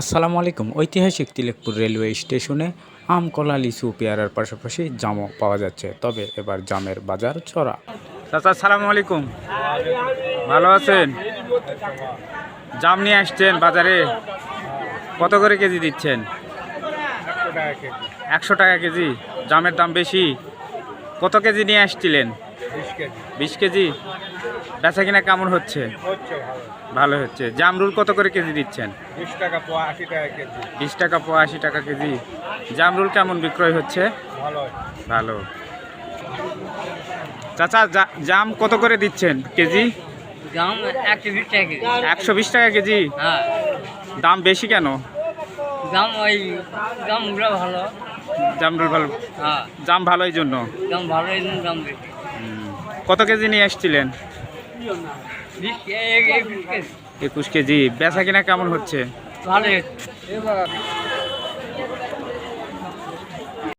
আসসালামু আলাইকুম। ঐতিহাসিক তিলেকপুর রেলওয়ে স্টেশনে আম, কলা, লিচু, পেয়ারার পাশাপাশি জামও পাওয়া যাচ্ছে। তবে এবার জামের বাজার চড়া। চাচা, আসসালামু আলাইকুম। ভালো আছেন? জাম নিয়ে আসছেন বাজারে? কত করে কেজি দিচ্ছেন? একশো টাকা কেজি। জামের দাম বেশি। কত কেজি নিয়ে আসছিলেন? বিশ কেজি? বেচা কিনা কেমন হচ্ছে? হচ্ছে ভালো। ভালো হচ্ছে। জামরুল কত করে কেজি দিচ্ছেন? বিশ টাকা পোয়া আশি টাকা কেজি। বিশ টাকা পো আশি টাকা কেজি। জামরুল কেমন বিক্রয় হচ্ছে? ভালো। ভালো। চাচা জাম কত করে দিচ্ছেন কেজি? একশো বিশ টাকা কেজি। হ্যাঁ। দাম বেশি কেন? ওই দামগুলো ভালো। জামরুল ভালো। হ্যাঁ। জাম ভালো এই জন্য। দাম ভালো এই জন্য দাম বেশি। কত কেজি নিয়ে কেজি একুশ কেজি। বেচা কিনা কেমন হচ্ছে।